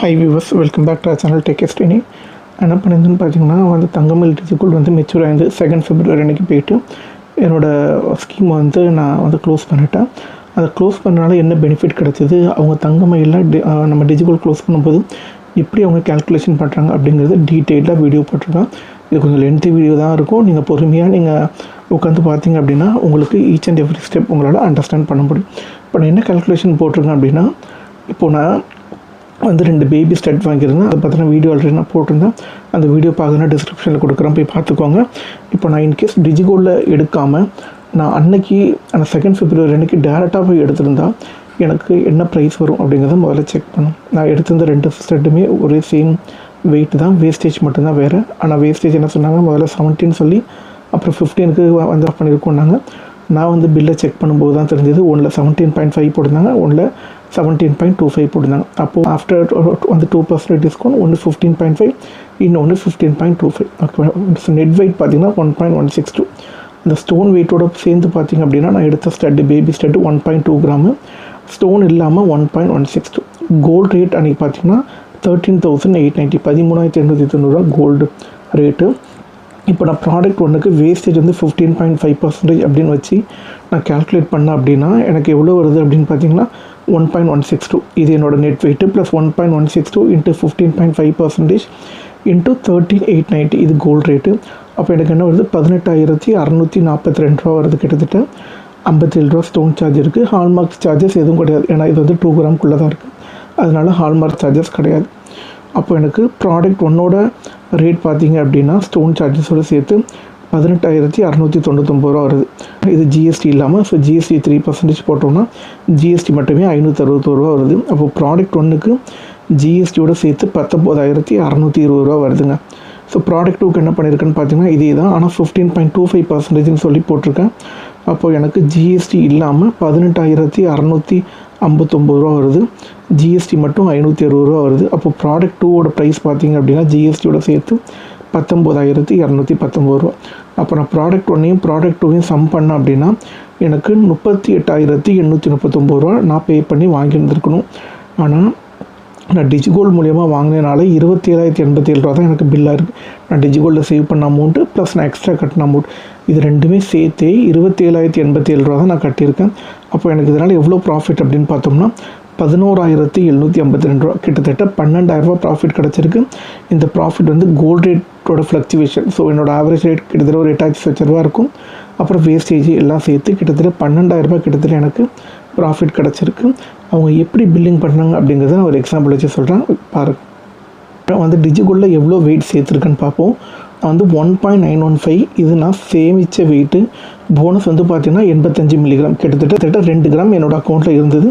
Hi viewers welcome back to channel tech எஸ்டினி என்ன பண்ணியிருந்தேன்னு பார்த்தீங்கன்னா வந்து தங்கமல் டிஜிக்குள் வந்து மெச்சூர் ஆயிருந்து செகண்ட் ஃபெப்ரவரி அன்றைக்கி போயிட்டு என்னோடய ஸ்கீமை வந்து நான் வந்து க்ளோஸ் பண்ணிட்டேன். அதை க்ளோஸ் பண்ணனால என்ன பெனிஃபிட் கிடச்சிது? அவங்க தங்கமயிலில் டி நம்ம டிஜிக்குள் க்ளோஸ் பண்ணும்போது எப்படி அவங்க கேல்குலேஷன் பண்ணுறாங்க அப்படிங்கிறது டீட்டெயிலாக வீடியோ போட்டிருக்கேன். இது கொஞ்சம் லென்த்தி வீடியோ தான் இருக்கும். நீங்கள் பொறுமையாக நீங்கள் உட்காந்து பார்த்தீங்க அப்படின்னா உங்களுக்கு ஈச் அண்ட் எவ்ரி ஸ்டெப் உங்களால் அண்டர்ஸ்டாண்ட் பண்ண முடியும். இப்போ நான் என்ன கேல்குலேஷன் போட்டிருக்கேன் அப்படின்னா இப்போ நான் வந்து ரெண்டு பேபி ஸ்டட் வாங்கியிருந்தேன். அதை பற்றின வீடியோ ஆல்ரெடி நான் போட்டிருந்தேன். அந்த வீடியோ பார்க்கணும் டிஸ்கிரிப்ஷனில் கொடுக்குறேன். போய் பார்த்துக்கோங்க. இப்போ நான் இன்கேஸ் டிஜிகோலில் எடுக்காமல் நான் அன்னைக்கு அந்த செகண்ட் ஃபிப்ரவரி அன்னைக்கு டேரெக்டாக போய் எடுத்திருந்தா எனக்கு என்ன ப்ரைஸ் வரும் அப்படிங்கிறத முதல்ல செக் பண்ணும் நான் எடுத்திருந்த ரெண்டு ஸ்டட்டுமே ஒரே சேம் வெயிட் தான். வேஸ்டேஜ் மட்டும்தான் வேறு. ஆனால் வேஸ்டேஜ் என்ன சொன்னாங்க முதல்ல செவன்டீன் சொல்லி அப்புறம் ஃபிஃப்டீனுக்கு வந்து ஆஃப் பண்ணியிருக்கோன்னாங்க நான் வந்து பில்லை செக் பண்ணும்போது தான் தெரிஞ்சது. ஒன்றில் செவன்டீன் பாயிண்ட் ஃபைவ் போட்டிருந்தாங்க. ஒன்றில் செவன்டீன் பாயிண்ட் டூ ஃபைவ் போட்டிருந்தாங்க. அப்போது ஆஃப்டர் வந்து டூ பர்சன்டேஜ் டிஸ்கவுண்ட் ஒன்று ஃபிஃப்டீன் பாயிண்ட் ஃபைவ் இன்னொன்று fifteen point two five okay net weight பார்த்தீங்கன்னா one point one six two அந்த ஸ்டோன் வெயிட்டோட சேர்ந்து பார்த்தீங்க அப்படின்னா நான் எடுத்த stud baby stud one point two gram stone இல்லாமல் one point one six two gold rate அன்றைக்கி பார்த்தீங்கன்னா தேர்ட்டீன் தௌசண்ட் எயிட் நைன்ட்டி பதிமூணாயிரத்தி எண்ணூற்றி தொண்ணூறுரூவா கோல்டு ரேட்டு இப்போ நான் ப்ராடக்ட் ஒன்றுக்கு வேஸ்டேஜ் வந்து ஃபிஃப்டீன் பாயிண்ட் ஃபைவ் பர்சன்டேஜ் அப்படின்னு வச்சு நான் கால்குலேட் பண்ணேன் அப்படின்னா எனக்கு எவ்வளோ வருது அப்படின்னு பார்த்தீங்கன்னா one point one six two இது என்னோட net weight plus one point one six two into fifteen point five percentage into thirteen eight ninety இது கோல்டு ரேட்டு அப்போ எனக்கு என்ன வருது? பதினெட்டாயிரத்தி அறநூற்றி நாற்பத்தி ரெண்டு ரூபா வருது கிட்டத்தட்ட. ஐம்பத்தேழு ரூபா ஸ்டோன் சார்ஜ் இருக்குது ஹால்மார்க் சார்ஜஸ் எதுவும் கிடையாது. ஏன்னா இது வந்து டூ கிராம்குள்ளே தான் இருக்குது அதனால் ஹால்மார்க் சார்ஜஸ் கிடையாது. அப்போ எனக்கு ப்ராடக்ட் ஒன்னோட ரேட் பார்த்திங்க அப்படின்னா ஸ்டோன் சார்ஜஸோடு சேர்த்து பதினெட்டாயிரத்தி அறநூற்றி தொண்ணூத்தொம்பது ரூபா வருது. இது ஜிஎஸ்டி இல்லாமல் ஸோ ஜிஎஸ்டி த்ரீ பர்சன்டேஜ் போட்டோம்னா ஜிஎஸ்டி மட்டுமே ஐநூற்றி அறுபத்தோரு ரூபா வருது. அப்போ ப்ராடக்ட் ஒன்றுக்கு ஜிஎஸ்டியோட சேர்த்து பத்தொம்போதாயிரத்தி அறநூற்றி இருபது ரூபா வருதுங்க. ஸோ ப்ராடக்ட் டூக்கு என்ன பண்ணியிருக்குன்னு பார்த்தீங்கன்னா இதே தான். ஆனால் ஃபிஃப்டீன் பாயிண்ட் டூ ஃபைவ் பர்சன்டேஜ்னு சொல்லி போட்டிருக்கேன். அப்போது எனக்கு ஜிஎஸ்டி இல்லாமல் பதினெட்டாயிரத்தி அறநூற்றி ஐம்பத்தொம்பது ரூபா வருது. ஜிஎஸ்டி மட்டும் ஐநூற்றி அறுபது ரூபா வருது. அப்போ ப்ராடக்ட் டூவோட ப்ரைஸ் பார்த்தீங்க அப்படின்னா ஜிஎஸ்டியோட சேர்த்து பத்தொம்போதாயிரத்தி இரநூத்தி பத்தொம்பது ரூபா. அப்போ நான் ப்ராடக்ட் ஒன்றையும் ப்ராடக்ட் டூவையும் சம் பண்ணேன் அப்படின்னா எனக்கு முப்பத்தி எட்டாயிரத்தி எண்ணூற்றி முப்பத்தொம்பது ரூபா நான் பே பண்ணி வாங்கியிருந்துருக்கணும். ஆனால் நான் டிஜிகோல்டு மூலியமாக வாங்கினால இருபத்தி ஏழாயிரத்தி எண்பத்தி ஏழு ரூபா தான் எனக்கு பில்லாக இருக்குது நான் டிஜிகோல்டில் சேவ் பண்ண அமௌண்ட்டு ப்ளஸ் நான் எக்ஸ்ட்ரா கட்டின அமௌண்ட் இது ரெண்டுமே சேர்த்தே இருபத்தி ஏழாயிரத்தி எண்பத்தி ஏழு ரூபா தான் நான் கட்டியிருக்கேன். அப்போ எனக்கு இதனால் எவ்வளோ ப்ராஃபிட் அப்படின்னு பார்த்தோம்னா பதினோராயிரத்தி எழுநூற்றி ஐம்பத்தி ரெண்டு ரூபா. கிட்டத்தட்ட பன்னெண்டாயிரரூபா ப்ராஃபிட் கிடச்சிருக்கு. இந்த ப்ராஃபிட் வந்து கோல்ட் ரேட் ரேட்டோட ஃப்ளக்சுவேஷன் ஸோ என்னோட ஆவரேஜ் ரேட் கிட்டத்தட்ட ஒரு எட்டாயிரத்தி லட்ச ரூபா இருக்கும். அப்புறம் வேஸ்டேஜ் எல்லாம் சேர்த்து கிட்டத்தட்ட பன்னெண்டாயிரரூபா கிட்டத்தட்ட எனக்கு ப்ராஃபிட் கிடச்சிருக்கு. அவங்க எப்படி பில்லிங் பண்ணாங்க அப்படிங்கிறத நான் ஒரு எக்ஸாம்பிள் வச்சு சொல்கிறேன் பாருங்க. வந்து டிஜிகோல்டில் எவ்வளோ வெயிட் சேர்த்துருக்குன்னு பார்ப்போம். வந்து one point nine one five இது நான் சேமித்த வெயிட்டு போனஸ் வந்து பார்த்தீங்கன்னா எண்பத்தஞ்சு மில்லிகிராம் கிட்டத்தட்ட திட்ட ரெண்டு கிராம் என்னோட அக்கௌண்ட்டில் இருந்தது.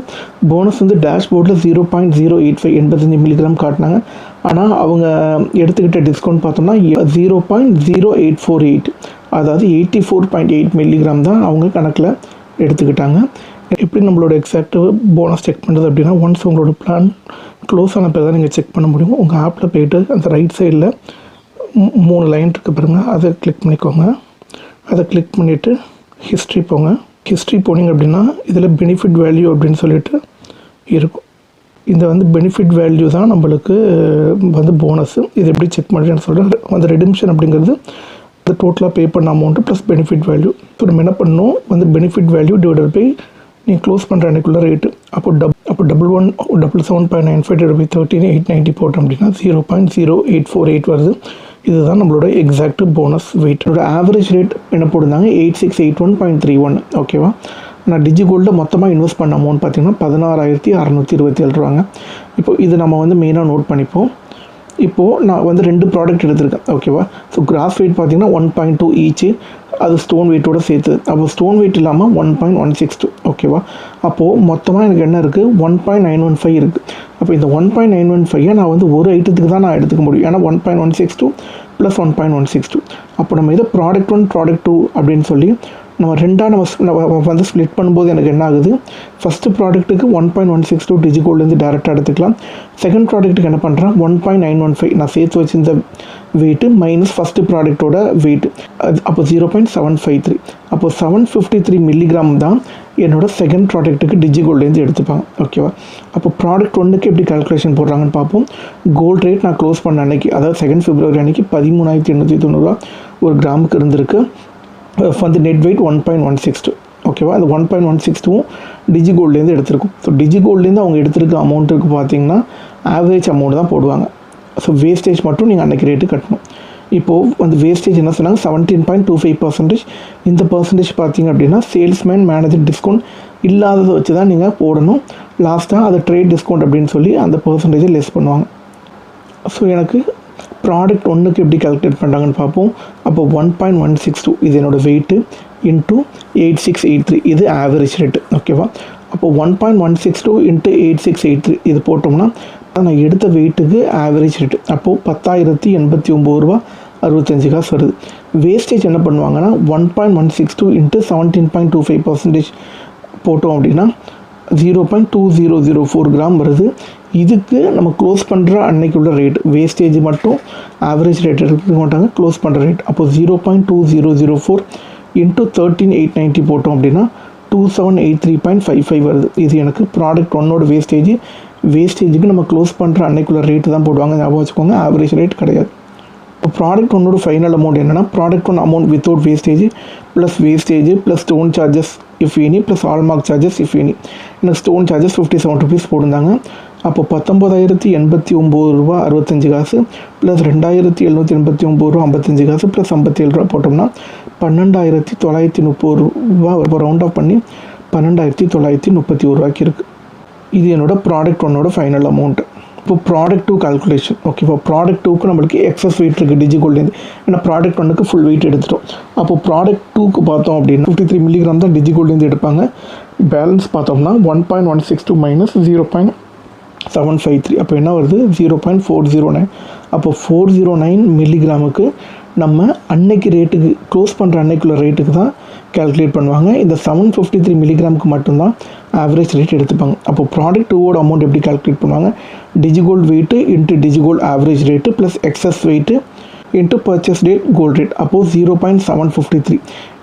போனஸ் வந்து டேஷ்போர்டில் zero point zero eight five எண்பத்தஞ்சு மில்லிகிராம் காட்டினாங்க. ஆனால் அவங்க எடுத்துக்கிட்ட டிஸ்கவுண்ட் பார்த்தோம்னா zero point zero eight four eight அதாவது eighty four point eight milligram தான் அவங்க கணக்கில் எடுத்துக்கிட்டாங்க. எப்படி நம்மளோட எக்ஸாக்ட் போனஸ் செக் பண்ணுறது அப்படின்னா ஒன்ஸ் உங்களோட பிளான் க்ளோஸ் ஆன பிறகு தான் நீங்கள் செக் பண்ண முடியும். உங்கள் ஆப்பில் போயிட்டு அந்த ரைட் சைடில் மூணு லைன் இருக்குது பாருங்கள் அதை கிளிக் பண்ணிக்கோங்க. அதை கிளிக் பண்ணிவிட்டு ஹிஸ்ட்ரி போங்க. ஹிஸ்ட்ரி போனீங்க அப்படின்னா இதில் பெனிஃபிட் வேல்யூ அப்படின்னு சொல்லிட்டு இருக்கும். இந்த வந்து பெனிஃபிட் வேல்யூ தான் நம்மளுக்கு வந்து போனஸு இது எப்படி செக் பண்ணுறேன்னு சொல்கிறேன் அந்த ரெடிம்ஷன் அப்படிங்கிறது அது டோட்டலாக பே பண்ண அமௌண்ட்டு ப்ளஸ் பெனிஃபிட் வேல்யூ இப்போ நம்ம என்ன பண்ணணும்? வந்து பெனிஃபிட் வேல்யூ டிவைடட் பை நீங்கள் க்ளோஸ் பண்ணுற அன்றைக்குள்ள ரேட்டு அப்போ டப் அப்போ double one double seven point nine five divide by thirteen eight ninety போட்டோம் அப்படின்னா zero point zero eight four eight வருது. இதுதான் நம்மளோட எக்ஸாக்ட் போனஸ் வெயிட்டோட ஆவரேஜ் ரேட் என்ன போட்டிருந்தாங்க? Eight six eight one point three one ஓகேவா நான் டிஜிகோல்டில் மொத்தமாக இன்வெஸ்ட் பண்ண அமௌண்ட் பார்த்தீங்கன்னா பதினாறாயிரத்தி அறநூற்றி இருபத்தி ஏழு ரூபாங்க. இப்போ இது நம்ம வந்து மெயினாக நோட் பண்ணிப்போம். இப்போது நான் வந்து ரெண்டு ப்ராடக்ட் எடுத்திருக்கேன் ஓகேவா ஸோ கிராஸ் வெயிட் பார்த்தீங்கன்னா ஒன் பாயிண்ட் டூ ஈச்சு அது ஸ்டோன் வெயிட்டோட சேர்த்து. அப்போ ஸ்டோன் வெயிட் இல்லாமல் one point one six two ஓகேவா அப்போது மொத்தமாக எனக்கு என்ன இருக்குது one point nine one five இருக்குது அப்போ இந்த ஒன் பாயிண்ட் நைன் ஒன் ஃபைவை நான் வந்து ஒரு ஐட்டத்துக்கு தான் நான் எடுத்துக்க முடியும். ஏன்னா one point one six two plus one point one six two அப்போ நம்ம இதை ப்ராடக்ட் ஒன் ப்ராடக்ட் டூ அப்படின்னு சொல்லி நம்ம ரெண்டாக நம்ம வந்து ஸ்ப்ளிட் பண்ணும்போது எனக்கு என்ன ஆகுது? First ப்ராடக்ட்டுக்கு one point one six two டிஜிகோல்லேருந்து டேரெக்டாக எடுத்துக்கலாம். செகண்ட் ப்ராடக்ட்டுக்கு என்ன பண்ணுறேன் one point nine one five நான் சேர்த்து வச்சிருந்த வெயிட்டு மைனஸ் ஃபஸ்ட்டு ப்ராடக்ட்டோட வெயிட் அது அப்போ zero point seven five three அப்போ செவன் ஃபிஃப்டி த்ரீ மில்லிகிராம் தான் என்னோட செகண்ட் ப்ராடக்ட்டுக்கு டிஜிகோல்ட்லேருந்து எடுத்துப்பாங்க. ஓகேவா அப்போ ப்ராடக்ட் ஒன்றுக்கு எப்படி கால்குலேஷன் போடுறாங்கன்னு பார்ப்போம். கோல்ட் ரேட் நான் க்ளோஸ் பண்ண அன்னைக்கு அதாவது செகண்ட் ஃபிப்ரவரி அன்னைக்கு பதிமூணாயிரத்தி எண்ணூற்றி தொண்ணூறுரூவா ஒரு கிராமுக்கு இருந்திருக்கு. வந்து net weight one point one six two ஓகேவா அந்த ஒன் பாயிண்ட் ஒன் சிக்ஸ் டூவும் டிஜி கோல்ட்லேருந்து எடுத்திருக்கும். ஸோ டிஜி கோல்ட்லேருந்து அவங்க எடுத்திருக்க அமௌண்ட்டுக்கு பார்த்தீங்கன்னா ஆவரேஜ் அமௌண்ட் தான் போடுவாங்க. ஸோ வேஸ்டேஜ் மட்டும் நீங்கள் அன்றைக்கி ரேட்டு கட்டணும். இப்போது வந்து வேஸ்டேஜ் என்ன சொன்னாங்க? Seventeen point two five percentage இந்த பர்சன்டேஜ் பார்த்தீங்க அப்படின்னா சேல்ஸ்மேன் மேனேஜர் டிஸ்கவுண்ட் இல்லாததை வச்சு தான் நீங்கள் போடணும். லாஸ்ட்டாக அது ட்ரேட் டிஸ்கவுண்ட் அப்படின்னு சொல்லி அந்த பர்சன்டேஜை லெஸ் பண்ணுவாங்க. ஸோ எனக்கு ப்ராடக்ட் ஒன்றுக்கு எப்படி கால்குலேட் பண்ணுறாங்கன்னு பார்ப்போம். அப்போ one point one six two இது என்னோடய weight into eight six eight three இது ஆவரேஜ் ரேட்டு ஓகேவா அப்போ one point one six two into eight six eight three இது போட்டோம்னா நான் எடுத்த வெயிட்டுக்கு ஆவரேஜ் ரேட்டு அப்போது பத்தாயிரத்தி எண்பத்தி ஒம்பது ரூபா அறுபத்தஞ்சு காசு வருது. வேஸ்டேஜ் என்ன பண்ணுவாங்கன்னா one point one six two into seventeen point two five percentage போட்டோம் அப்படின்னா zero point two zero zero four gram வருது. இதுக்கு நம்ம க்ளோஸ் பண்ணுற அன்னைக்கு உள்ள ரேட் வேஸ்டேஜ் மட்டும் ஆவரேஜ் ரேட் எடுக்க மாட்டாங்க க்ளோஸ் பண்ணுற ரேட் அப்போ zero point two zero zero four into thirteen eight ninety போட்டோம் அப்படின்னா two seven eight three point five five வருது. இது எனக்கு ப்ராடக்ட் ஒன்னோட வேஸ்டேஜ் வேஸ்டேஜுக்கு நம்ம க்ளோஸ் பண்ணுற அன்னைக்குள்ள ரேட்டு தான் போடுவாங்க. ஞாபகம் வச்சுக்கோங்க ஆவரேஜ் ரேட் கிடையாது. இப்போ ப்ராடக்ட் ஒன்னோட ஃபைனல் அமௌண்ட் என்னென்னா product one amount without wastage plus wastage plus stone charges if any plus hallmark charges if any எனக்கு stone charges fifty seven rupees போட்டிருந்தாங்க. அப்போ பத்தொம்போதாயிரத்தி எண்பத்தி ஒம்பது ரூபா அறுபத்தஞ்சு காசு ப்ளஸ் ரெண்டாயிரத்தி எழுநூற்றி எண்பத்தி ஒம்பது ரூபா ஐம்பத்தஞ்சு காசு ப்ளஸ் ஐம்பத்தேழு ரூபா போட்டோம்னா பன்னெண்டாயிரத்தி தொள்ளாயிரத்தி முப்பது ரூபா இப்போ ரவுண்ட் ஆஃப் பண்ணி பன்னெண்டாயிரத்தி தொள்ளாயிரத்தி முப்பத்தி ஒரு ரூபாய்க்கு இருக்குது இது என்னோட ப்ராடக்ட் ஒன்னோட ஃபைனல் அமௌண்ட் இப்போ ப்ராடக்ட் டூ கால்குலேஷன் ஓகே இப்போ ப்ராடக்ட் டூக்கு நம்மளுக்கு எக்ஸஸ் வெயிட் இருக்குது டிஜிகோல்டேருந்து ஏன்னா ப்ராடக்ட் ஒன்றுக்கு ஃபுல் வெயிட் எடுத்துட்டோம். அப்போ ப்ராடக்ட் டூக்கு பார்த்தோம் அப்படின்னா ஃபிஃப்டி த்ரீ மில்லிகிராம் தான் டிஜிகோல்டேருந்து எடுப்பாங்க. பேலன்ஸ் பார்த்தோம்னா one point one six two minus zero point seven five three அப்போ என்ன வருது? Zero point four zero nine அப்போ ஃபோர் ஜீரோ நைன் மில்லிகிராமுக்கு நம்ம அன்னைக்கு ரேட்டுக்கு க்ளோஸ் பண்ணுற அன்னைக்குள்ள ரேட்டுக்கு தான் கால்குலேட் பண்ணுவாங்க. இந்த செவன் ஃபிஃப்டி த்ரீ மில்லிகிராமுக்கு மட்டும்தான் ஆவரேஜ் ரேட் எடுத்துப்பாங்க. அப்போ ப்ராடக்ட் டூவோட அமௌண்ட் எப்படி கால்குலேட் பண்ணுவாங்க? DigiGold weight into DigiGold average rate plus excess weight into purchase date gold rate அப்போது zero point seven fifty three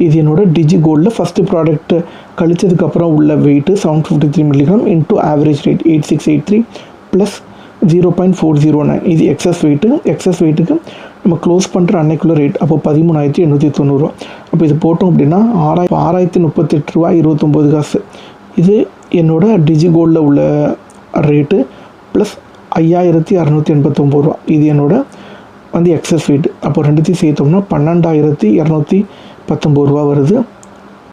இது என்னோட டிஜி கோல்டில் ஃபஸ்ட்டு ப்ராடக்ட்டு கழிச்சதுக்கப்புறம் உள்ள weight seven fifty three milligram into average rate eight six eight three plus zero point four zero nine இது excess weight excess வெயிட்டுக்கு நம்ம close பண்ணுற அன்னைக்குள்ள ரேட் அப்போ பதிமூணாயிரத்தி எண்ணூற்றி தொண்ணூறுரூவா அப்போ இது போட்டோம் அப்படின்னா ஆறாய் ஆறாயிரத்தி முப்பத்தெட்டு ரூபா இருபத்தொம்போது காசு. இது என்னோட டிஜி கோல்டில் உள்ள ரேட்டு ப்ளஸ் ஐயாயிரத்தி அறநூற்றி எண்பத்தொம்போது ரூபா. இது என்னோட வந்து எக்ஸஸ் வெயிட் அப்போ ரெண்டுத்தையும் சேர்த்தோம்னா பன்னெண்டாயிரத்தி இரநூத்தி பத்தொம்பது ரூபா வருது.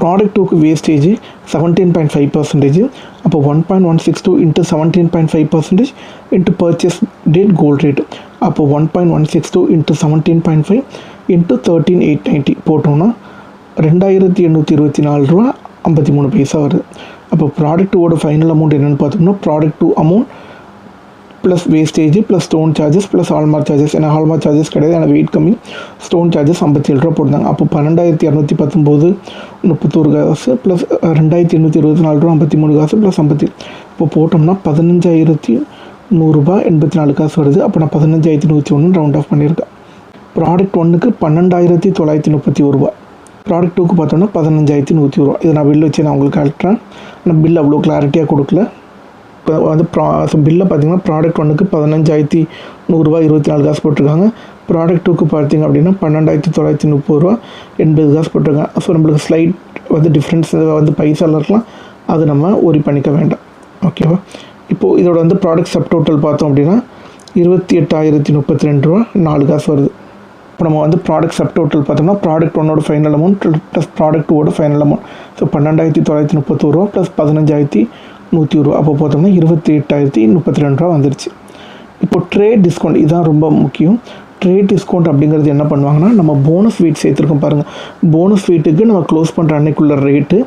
ப்ராடக்ட் டூக்கு wastage seventeen point five percentage அப்போ one point one six two into seventeen point five percentage into purchase date gold rate அப்போ one point one six two into seventeen point five into thirteen eight ninety போட்டோம்னா ரெண்டாயிரத்தி எண்ணூற்றி இருபத்தி நாலு ரூபா ஐம்பத்தி மூணு பைசா வருது. அப்போ ப்ராடக்ட்டோட ஃபைனல் அமௌண்ட் என்னென்னு பார்த்தோம்னா product two amount plus wastage plus stone charges plus hallmark charges ஏன்னா ஹால்மார்க் சார்ஜஸ் கிடையாது. ஆனால் வெயிட் கம்மி. ஸ்டோன் சார்ஜஸ் ஐம்பத்தி ஏழு ரூபா போட்டாங்க அப்போ பன்னெண்டாயிரத்தி இரநூத்தி பத்தொம்போது முப்பத்தோரு காசு ப்ளஸ் ரெண்டாயிரத்தி எண்ணூற்றி இருபத்தி நாலு ரூபா ஐம்பத்தி மூணு காசு ப்ளஸ் ஐம்பத்தி இப்போ போட்டோம்னா பதினஞ்சாயிரத்தி நூறுரூபா எண்பத்தி நாலு காசு வருது. அப்போ நான் பதினஞ்சாயிரத்தி நூற்றி ஒன்று ரவுண்ட் ஆஃப் பண்ணியிருக்கேன். ப்ராடக்ட் ஒன்றுக்கு பன்னெண்டாயிரத்தி தொள்ளாயிரத்தி முப்பத்தி ஒரு ரூபா. ப்ராடக்ட் டூக்கு பார்த்தோம்னா பதினஞ்சாயிரத்தி நூற்றி ஒரு ரூபா. இதை நான் பில் வச்சு நான் உங்களுக்கு காட்டுறேன். ஆனால் பில் அவ்வளோ கிளாரிட்டியாக கொடுக்கல. இப்போ வந்து ப்ரா பில்லை பார்த்தீங்கன்னா ப்ராடக்ட் ஒன்றுக்கு பதினஞ்சாயிரத்தி நூறுரூவா இருபத்தி நாலு காசு போட்டிருக்காங்க. ப்ராடக்ட் டூக்கு பார்த்தீங்க அப்படின்னா பன்னெண்டாயிரத்தி தொள்ளாயிரத்தி முப்பது ரூபா எண்பது காசு போட்டிருக்காங்க. ஸோ நம்மளுக்கு ஸ்லைட் வந்து டிஃப்ரென்ஸ் வந்து பைசாவில் இருக்கலாம். அது நம்ம ஒரி பண்ணிக்க வேண்டாம். ஓகேவா இப்போது இதோட வந்து ப்ராடக்ட் சப் டோட்டல் பார்த்தோம் அப்படின்னா இருபத்தி எட்டாயிரத்தி முப்பத்தி ரெண்டு ரூபா நாலு காசு வருது. இப்போ நம்ம வந்து ப்ராடக்ட் சப் டோட்டல் பார்த்தோம்னா ப்ராடக்ட் ஒன்னோட ஃபைனல் அமௌண்ட் ப்ளஸ் ப்ராடக்ட் டூவோட ஃபைனல் அமௌண்ட் ஸோ பன்னெண்டாயிரத்தி தொள்ளாயிரத்தி முப்பத்தோரு ரூபா ப்ளஸ் பதினஞ்சாயிரத்தி நூற்றி ரூபா. அப்போ பார்த்தோம்னா இருபத்தி எட்டாயிரத்தி முப்பத்தி ரெண்டு ரூபா வந்துருச்சு. இப்போ ட்ரேட் டிஸ்கவுண்ட் இதுதான் ரொம்ப முக்கியம். ட்ரேட் டிஸ்கவுண்ட் அப்படிங்கிறது என்ன பண்ணுவாங்கன்னா நம்ம போனஸ் வீட் சேர்த்துருக்கோம் பாருங்கள் போனஸ் வீட்டுக்கு நம்ம க்ளோஸ் பண்ணுற அன்னைக்குள்ள ரேட்டு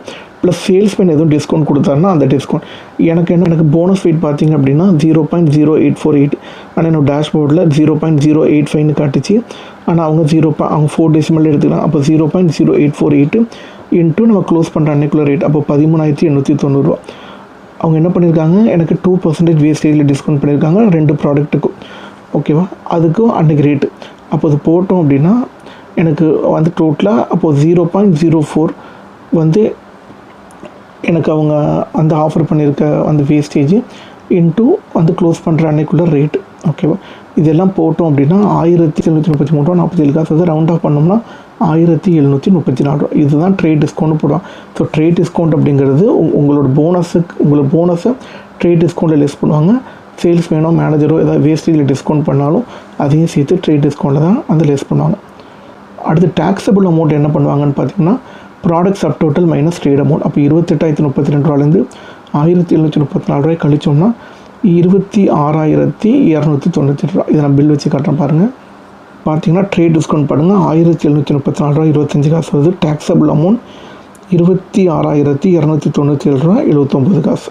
ப்ளஸ் சேல்ஸ்மேன் எதுவும் டிஸ்கவுண்ட் கொடுத்தாருன்னா அந்த டிஸ்கவுண்ட் எனக்கு என்ன எனக்கு போனஸ் வெயிட் பார்த்தீங்க அப்படின்னா zero point zero eight four eight ஆனால் என்னோட டேஷ்போர்டில் ஜீரோ பாயிண்ட் ஜீரோ எயிட் ஃபைவ்னு காட்டுச்சு. ஆனால் அவங்க ஜீரோ பா அவங்க ஃபோர் டெசிமல் எடுத்துக்கலாம் அப்போ zero point zero eight four eight into நம்ம க்ளோஸ் பண்ணுற அன்னைக்குள்ள ரேட் அப்போ பதிமூணாயிரத்தி எண்ணூற்றி தொண்ணூறுரூவா அவங்க என்ன பண்ணியிருக்காங்க எனக்கு டூ பர்சன்டேஜ் வேஸ்டேஜில் டிஸ்கவுண்ட் பண்ணியிருக்காங்க ரெண்டு ப்ராடக்ட்டுக்கும் ஓகேவா அதுக்கும் அன்றைக்கி ரேட்டு அப்போ அது போட்டோம் அப்படின்னா எனக்கு வந்து டோட்டலாக அப்போது ஜீரோ பாயிண்ட் ஜீரோ ஃபோர் வந்து எனக்கு அவங்க அந்த ஆஃபர் பண்ணியிருக்க அந்த வேஸ்டேஜ் இன்ட்டு வந்து க்ளோஸ் பண்ணுற அன்னைக்குள்ள ரேட்டு ஓகேவா இதெல்லாம் போட்டோம் அப்படின்னா ஆயிரத்தி எழுநூற்றி முப்பத்தி மூணு ரூபா நாற்பத்தி ஏழு காசு வந்து ரவுண்ட் ஆஃப் பண்ணோம்னா ஆயிரத்தி எழுநூற்றி முப்பத்தி நாலு ரூபா. இதுதான் ட்ரேட் டிஸ்கவுண்ட் போடுவோம் ஸோ ட்ரேட் டிஸ்கவுண்ட் அப்படிங்கிறது உங்களோட போனஸுக்கு உங்களோட போனஸை ட்ரேட் டிஸ்கவுண்ட்டில் லெஸ் பண்ணுவாங்க. சேல்ஸ் மேனோ மேனேஜரோ ஏதாவது வேஸ்டேஜில் டிஸ்கவுண்ட் பண்ணாலும் அதையும் சேர்த்து ட்ரேட் டிஸ்கவுண்ட்டில் தான் அதை லெஸ் பண்ணுவாங்க. அடுத்து டேக்ஸபிள் அமௌண்ட் என்ன பண்ணுவாங்கன்னு பார்த்தீங்கன்னா product sub total minus trade amount அப்போ இருபத்தெட்டாயிரத்தி முப்பத்தி ரெண்டு ரூபாலேருந்து ஆயிரத்தி எழுநூற்றி முப்பத்தி நாலு ரூபாய் கழிச்சோம்னா இருபத்தி ஆறாயிரத்தி இரநூத்தி தொண்ணூற்றி ரூபா. இதை நான் பில் வச்சு காட்டுறேன் பாருங்கள் பார்த்தீங்கன்னா ட்ரேட் டிஸ்கவுண்ட் பண்ணுங்கள் ஆயிரத்தி எழுநூற்றி முப்பத்தி நாலு ரூபா இருபத்தஞ்சு காசு வருது. டேக்ஸபிள் அமௌண்ட் இருபத்தி ஆறாயிரத்தி இரநூத்தி தொண்ணூற்றி ஏழு ரூபா எழுபத்தொம்பது காசு.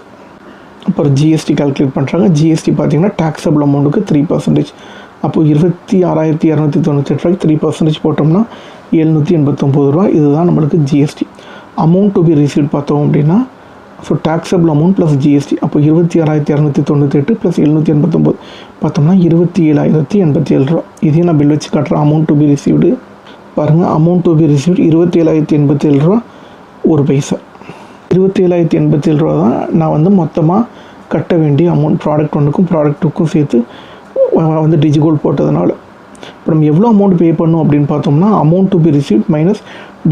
அப்புறம் ஜிஎஸ்டி கால்குலேட் பண்ணுறாங்க ஜிஎஸ்டி பார்த்தீங்கன்னா டேக்ஸபிள் அமௌண்ட்டுக்கு த்ரீ பர்சன்டேஜ் அப்போது இருபத்தி ஆறாயிரத்தி இரநூத்தி தொண்ணூற்றி எட்டு ரூபாய்க்கு த்ரீ பர்சன்டேஜ் போட்டோம்னா எழுநூற்றி எண்பத்தொம்போது ரூபா இதுதான் நம்மளுக்கு GST amount to be receive பார்த்தோம் அப்படின்னா so taxable amount plus GST அப்போ இருபத்தி ஆறாயிரத்தி இரநூத்தி தொண்ணூற்றி எட்டு ப்ளஸ் எழுநூற்றி எண்பத்தொம்போது. பார்த்தோம்னா இருபத்தி ஏழாயிரத்தி எண்பத்தி ஏழு ரூபா. இதையும் நான் பில் வச்சு காட்டுறேன் அமௌண்ட் டு பி ரிசீவ்டு பாருங்கள் அமௌண்ட் டு பி ரிசீவ்டு இருபத்தி ஏழாயிரத்தி எண்பத்தி ஏழு ரூபா ஒரு பைசா. இருபத்தி ஏழாயிரத்தி எண்பத்தி ஏழு ரூபா தான் நான் வந்து மொத்தமாக கட்ட வேண்டிய அமௌண்ட் ப்ராடக்ட் ஒன்றுக்கும் ப்ராடக்ட்டுக்கும் சேர்த்து வந்து டிஜிகோல்ட் போட்டதுனால. இப்போ நம்ம எவ்வளோ அமௌண்ட் பே பண்ணோம் அப்படின்னு பார்த்தோம்னா amount to be receive minus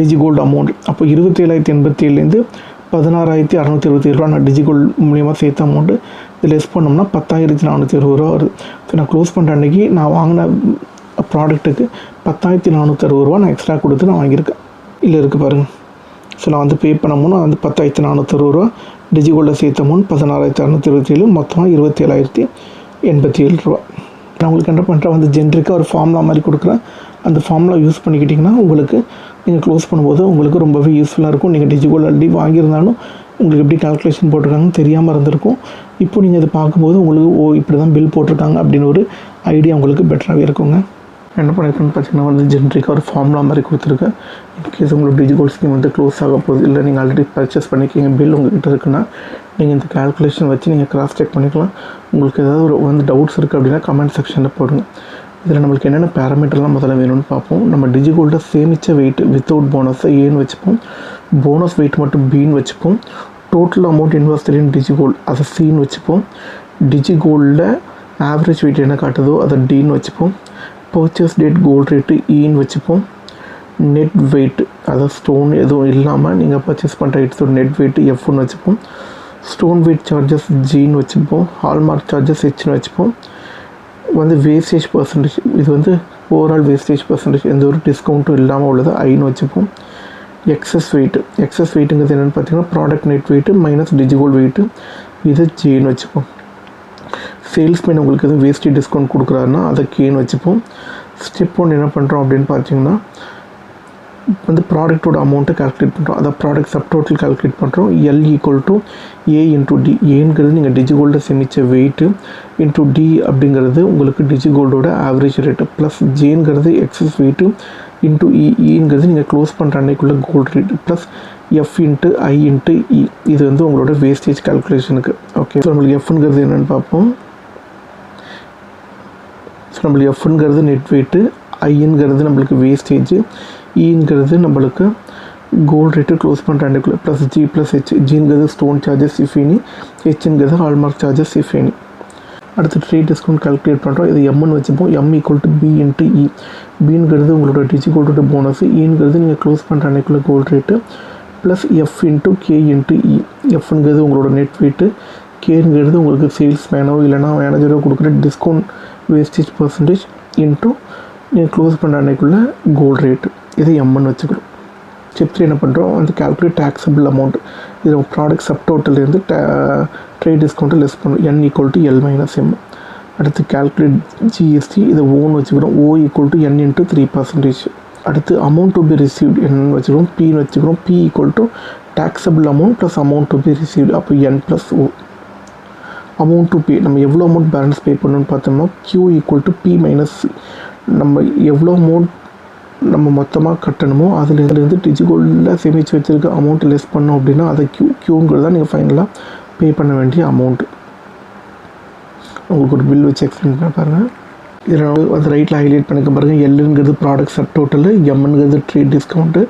DigiGold amount அப்போ இருபத்தி ஏழாயிரத்தி எண்பத்தி ஏழுலேருந்து பதினாறாயிரத்தி அறநூற்றி இருபத்தி ஏழு ரூபா நான் டிஜிகோல் மூலியமாக சேர்த்த அமௌண்ட்டு இது லெஸ் பண்ணோம்னா பத்தாயிரத்தி நானூற்றி அறுபது ரூபா வருது. ஸோ நான் க்ளோஸ் பண்ணுற அன்றைக்கி நான் வாங்கின ப்ராடக்ட்டுக்கு பத்தாயிரத்தி நானூற்றி அறுபது ரூபா நான் எக்ஸ்ட்ரா கொடுத்து நான் வாங்கியிருக்கேன். இல்லை இருக்குது பாருங்கள் ஸோ நான் வந்து பே பண்ணமுன்னா வந்து பத்தாயிரத்தி நானூற்றி அறுபது ரூபா. டிஜிகோல்டில் சேர்த்த முன் பதினாறாயிரத்தி அறநூற்றி இருபத்தி ஏழு மொத்தமாக இருபத்தி ஏழாயிரத்தி எண்பத்தி ஏழு ரூபா. நான் உங்களுக்கு என்ன பண்ணுறேன் வந்து ஜென்ரிக்காக ஒரு ஃபார்முலா மாதிரி கொடுக்குறேன். அந்த ஃபார்முலா யூஸ் பண்ணிக்கிட்டிங்கன்னா உங்களுக்கு நீங்கள் க்ளோஸ் பண்ணும்போது உங்களுக்கு ரொம்பவே யூஸ்ஃபுல்லாக இருக்கும். நீங்கள் டிஜிகோல்ட் ஆல்ரெடி வாங்கியிருந்தாலும் உங்களுக்கு எப்படி கால்குலேஷன் போட்டிருக்காங்கன்னு தெரியாமல் இருந்திருக்கும். இப்போ நீங்கள் இதை பார்க்கும்போது உங்களுக்கு ஓ இப்படி தான் பில் போட்டிருக்காங்க அப்படின்னு ஒரு ஐடியா உங்களுக்கு பெட்டராகவே இருக்குங்க. என்ன பண்ணியிருக்குன்னு பார்த்தீங்கன்னா வந்து ஜென்ரிக்காக ஒரு ஃபார்முலா மாதிரி கொடுத்துருக்கேன் இன்கேஸ் உங்களுக்கு டிஜிகோல் ஸ்கீம் வந்து க்ளோஸ் ஆக போகுது இல்லை நீங்கள் ஆல்ரெடி பர்ச்சேஸ் பண்ணிக்கிங்க பில் உங்ககிட்ட இருக்குன்னா நீங்கள் இந்த கால்குலேஷன் வச்சு நீங்கள் கிராஸ் செக் பண்ணிக்கலாம். உங்களுக்கு ஏதாவது ஒரு வந்து டவுட்ஸ் இருக்குது அப்படின்னா கமெண்ட் செக்ஷனில் போடுங்க. இதில் நம்மளுக்கு என்னென்ன பேராமீட்டர்லாம் முதல்ல வேணும்னு பார்ப்போம். நம்ம டிஜிகோல்டை சேமித்த வெயிட் வித்தவுட் போனஸை ஏன்னு வச்சுப்போம். போனஸ் வெயிட் மட்டும் பின்னு வச்சுப்போம். Total amount invested in DigiGold அதை சின்னு வச்சுப்போம். டிஜிகோல்டில் ஆவரேஜ் வெயிட் என்ன காட்டுதோ அதை டின்னு வச்சுப்போம். பர்ச்சேஸ் டேட் கோல்ட் ரேட்டு ஈன்னு வச்சுப்போம். நெட் வெயிட் அதாவது ஸ்டோன் எதுவும் இல்லாமல் நீங்கள் பர்ச்சேஸ் பண்ணுற ஐட்டத்தோட நெட் வெயிட் எஃப்னு வச்சுப்போம். ஸ்டோன் வெயிட் சார்ஜஸ் ஜின்னு வச்சுப்போம். ஹால்மார்க் சார்ஜஸ் ஹெச்னு வச்சுப்போம். வந்து வேஸ்டேஜ் பர்சன்டேஜ் இது வந்து ஓவரால் வேஸ்டேஜ் பர்சன்டேஜ் எந்த ஒரு டிஸ்கவுண்ட்டும் இல்லாமல் உள்ளது. ஐன்னு வச்சுப்போம். எக்ஸஸ் வெயிட் எக்ஸஸ் வெயிட்டுங்கிறது என்னென்னு பார்த்தீங்கன்னா product net weight minus DigiGold weight இது ஜின்னு வச்சுப்போம். சேல்ஸ்மேன் உங்களுக்கு எதுவும் வேஸ்டேஜ் டிஸ்கவுண்ட் கொடுக்குறாருன்னா அதை கேன்னு வச்சுப்போம். ஸ்டெப் ஒன் என்ன பண்ணுறோம் அப்படின்னு பார்த்தீங்கன்னா வந்து ப்ராடக்ட்டோட அமௌண்ட்டை கால்குலேட் பண்ணுறோம் அதை ப்ராடக்ட் சப் டோட்டல் கால்குலேட் பண்ணுறோம் L equal to A into D ஏங்கிறது நீங்கள் டிஜிகோல்டை சேமித்த வெயிட்டு இன்டூ டி அப்படிங்கிறது உங்களுக்கு டிஜிகோல்டோட ஆவரேஜ் ரேட்டு ப்ளஸ் ஜேங்கிறது எக்ஸஸ் வெயிட்டு இன்ட்டு இங்கிறது நீங்கள் க்ளோஸ் பண்ணுற அன்னைக்குள்ள gold rate plus F into I into E இது வந்து உங்களோட வேஸ்டேஜ் கால்குலேஷனுக்கு ஓகே ஸோ நம்மளுக்கு எஃப்ங்கிறது என்னென்னு பார்ப்போம். ஸோ நம்மளுக்கு எஃப்ங்கிறது நெட் வெயிட்டு ஐங்கிறது நம்மளுக்கு வேஸ்டேஜ் ஈங்கிறது நம்மளுக்கு கோல்ட் ரேட்டு க்ளோஸ் பண்ணுற அன்னைக்குள்ள ப்ளஸ் ஜி ப்ளஸ் ஹெச் ஜிங்கிறது ஸ்டோன் சார்ஜஸ் இஃபேனி ஹெச்ங்கிறது ஹால்மார்க் சார்ஜஸ் இஃபேனி அடுத்து ட்ரேட் டிஸ்கவுண்ட் கால்குலேட் பண்ணுறோம் இது எம்னு வச்சுப்போம். M equal to B into E பிங்கிறது உங்களோட டிஜி டு போனஸ் இங்கிறது நீங்கள் க்ளோஸ் பண்ணுற அன்னைக்குள்ள gold rate plus F into K into E e. எஃப்ங்கிறது உங்களோட நெட் வெயிட்டு கேங்கிறது உங்களுக்கு சேல்ஸ் மேனோ இல்லைனா மேனேஜரோ கொடுக்குற டிஸ்கவுண்ட் வேஸ்டேஜ் பர்சன்டேஜ் இன்ட்டு நீங்கள் க்ளோஸ் பண்ணுற அன்னைக்குள்ளே கோல்ட் ரேட்டு இது எம்என்னு வச்சுக்கிறோம் ஸ்டெப் த்ரீ என்ன பண்ணுறோம் அந்த கால்குலேட் டேக்ஸபிள் அமௌண்ட் இது ப்ராடக்ட் சப் டோட்டல்லேருந்து ட்ரேட் டிஸ்கவுண்ட்டு லெஸ் பண்ணும் N equal to L minus M அடுத்து கால்குலேட் ஜிஎஸ்டி இதை ஓன்னு வச்சுக்கிறோம் O equal to N into three percentage அடுத்து அமௌண்ட் டு பி ரிசீவ்ட் என்னன்னு வச்சுக்கிறோம் பின்னு வச்சுக்கிறோம் P equal to taxable amount plus amount to be received அப்போ N plus O amount to pay நம்ம எவ்வளோ அமௌண்ட் பேலன்ஸ் பே பண்ணணும்னு பார்த்தோம்னா Q equal to P minus நம்ம எவ்வளோ அமௌண்ட் நம்ம மொத்தமாக கட்டணுமோ அதில் இதுலேருந்து டிஜிகோல்டில் சேமித்து வச்சுருக்க அமௌண்ட் லெஸ் பண்ணோம் அப்படின்னா அதை க்யூ க்யூங்கிறது தான் நீங்கள் ஃபைனலாக பே பண்ண வேண்டிய அமௌண்ட்டு உங்களுக்கு ஒரு பில் வச்சு எக்ஸ்பிளைன் பண்ண பாருங்கள் இதில் வந்து ரைட்டில் ஹைலைட் பண்ணிக்க பாருங்கள் எல்லுங்கிறது ப்ராடக்ட் சப் டோட்டலு எம்னுங்கிறது ட்ரேட் டிஸ்கவுண்ட்டு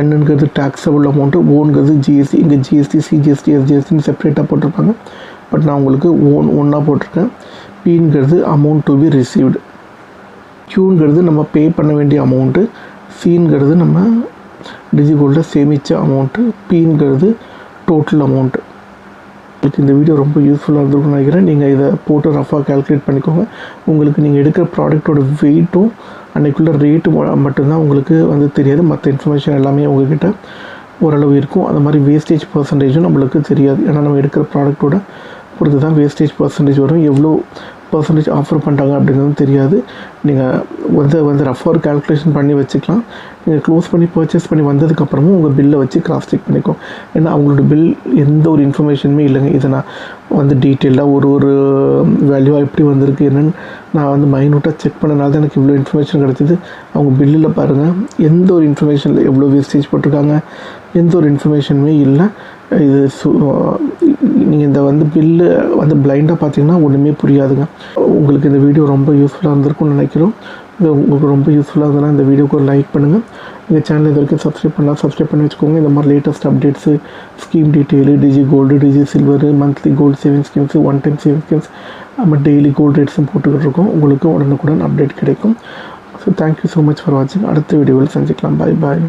என்னங்கிறது டேக்ஸபிள் அமௌண்ட்டு ஓன்கிறது ஜிஎஸ்டி இங்கே ஜிஎஸ்டி சிஜிஎஸ்டி எஸ்ஜிஎஸ்டின்னு செப்பரேட்டாக போட்டிருப்பாங்க. பட் நான் உங்களுக்கு ஓன் ஒன்றா போட்டிருக்கேன். பிங்கிறது அமௌண்ட் டு பி ரிசீவ்டு க்யூங்கிறது நம்ம பே பண்ண வேண்டிய அமௌண்ட்டு சிங்கிறது நம்ம டிஜிகோல்டில் சேமித்த அமௌண்ட்டு பிங்கிறது டோட்டல் அமௌண்ட்டு உங்களுக்கு இந்த வீடியோ ரொம்ப யூஸ்ஃபுல்லாக இருந்திருக்கும்னு நினைக்கிறேன். நீங்கள் இதை போட்டு ரஃபாக கால்குலேட் பண்ணிக்கோங்க. உங்களுக்கு நீங்கள் எடுக்கிற ப்ராடக்ட்டோட வெயிட்டும் அன்றைக்குள்ள ரேட்டு மட்டும்தான் உங்களுக்கு வந்து தெரியாது. மற்ற இன்ஃபர்மேஷன் எல்லாமே உங்ககிட்ட ஓரளவு இருக்கும். அந்த மாதிரி வேஸ்டேஜ் பர்சன்டேஜும் நம்மளுக்கு தெரியாது. ஏன்னா நம்ம எடுக்கிற ப்ராடக்ட்டோட பொறுத்து தான் வேஸ்டேஜ் பர்சன்டேஜ் வரும். எவ்வளோ பர்சன்டேஜ் ஆஃபர் பண்ணுறாங்க அப்படிங்கிறது தெரியாது. நீங்கள் வந்து வந்து ரஃபாக ஒரு கால்குலேஷன் பண்ணி வச்சுக்கலாம். நீங்கள் க்ளோஸ் பண்ணி பர்ச்சேஸ் பண்ணி வந்ததுக்கப்புறமும் உங்கள் பில்லை வச்சு கிராஸ் செக் பண்ணிக்கோ. ஏன்னா அவங்களோட பில் எந்த ஒரு இன்ஃபர்மேஷனுமே இல்லைங்க. இதை நான் வந்து டீட்டெயிலாக ஒரு ஒரு வேல்யூவாக எப்படி வந்திருக்கு என்னென்னு நான் வந்து மைனூட்டாக செக் பண்ணனால தான் எனக்கு இவ்வளோ இன்ஃபர்மேஷன் கிடச்சிது. அவங்க பில்லில் பாருங்கள் எந்த ஒரு இன்ஃபர்மேஷனில் எவ்வளோ வேஸ்டேஜ் போட்டிருக்காங்க? எந்த ஒரு இன்ஃபர்மேஷனுமே இல்லை. இது சு நீங்கள் இந்த வந்து பில்லு வந்து பிளைண்டாக பார்த்தீங்கன்னா ஒன்றுமே புரியாதுங்க. உங்களுக்கு இந்த வீடியோ ரொம்ப யூஸ்ஃபுல்லாக இருந்திருக்கும்னு நினைக்கிறோம். இது உங்களுக்கு ரொம்ப யூஸ்ஃபுல்லாக இருந்ததுன்னா இந்த வீடியோக்கு ஒரு லைக் பண்ணுங்கள் எங்கள் சேனல் இது வரைக்கும் சப்ஸ்கிரைப் பண்ணலாம் சப்ஸ்கிரைப் பண்ணி வச்சுக்கோங்க. இந்த மாதிரி latest updates scheme detail digi gold digi silver monthly gold saving schemes one time saving schemes நம்ம டெய்லி கோல்டு ரேட்ஸும் போட்டுக்கிட்டு இருக்கோம். உங்களுக்கு உடனுக்குடன் அப்டேட் கிடைக்கும். So thank you so much for வாட்சிங் அடுத்த வீடியோவில் சந்திக்கலாம். பாய் பாய்